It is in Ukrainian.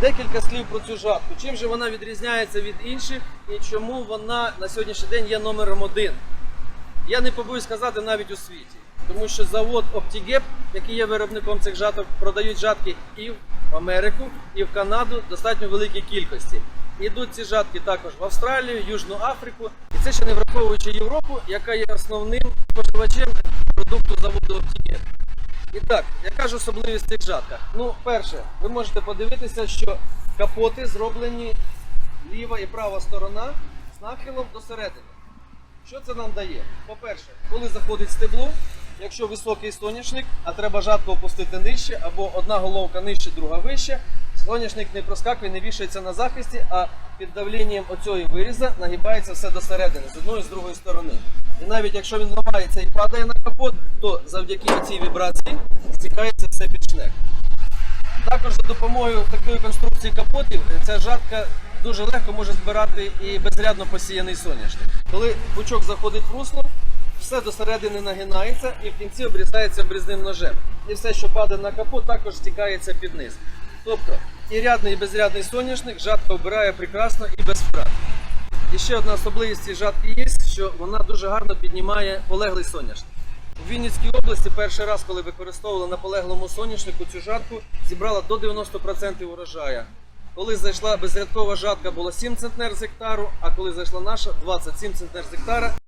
Декілька слів про цю жатку. Чим же вона відрізняється від інших і чому вона на сьогоднішній день є номером один? Я не побоюсь сказати навіть у світі, тому що завод Optigep, який є виробником цих жаток, продають жатки і в Америку, і в Канаду достатньо великій кількості. Ідуть ці жатки також в Австралію, Южну Африку, і це ще не враховуючи Європу, яка є основним споживачем продукту заводу Optigep. І так, яка ж особливість цих жатках? Ну, перше, ви можете подивитися, що капоти зроблені ліва і права сторона з нахилом до середини. Що це нам дає? По-перше, коли заходить стебло, якщо високий соняшник, а треба жатку опустити нижче, або одна головка нижче, друга вище, соняшник не проскакує, не вішається на захисті, а під давленням оцього виріза нагибається все до середини, з одної і з другої сторони. І навіть якщо він ламається і падає на капот, то завдяки цій вібрації стікається все під шнек. Також за допомогою такої конструкції капотів ця жатка дуже легко може збирати і безрядно посіяний соняшник. Коли пучок заходить в русло, все до середини нагинається і в кінці обрізається обрізним ножем. І все, що падає на капот, також стікається під низ. Тобто і рядний, і безрядний соняшник жатка обирає прекрасно і без втрат. І ще одна особливість цієї жатки є, що вона дуже гарно піднімає полеглий соняшник. У Вінницькій області перший раз, коли використовували на полеглому соняшнику цю жатку, зібрала до 90% урожаю. Коли зайшла безрядкова жатка, було 7 центнер з гектару, а коли зайшла наша 27 центнер з гектара.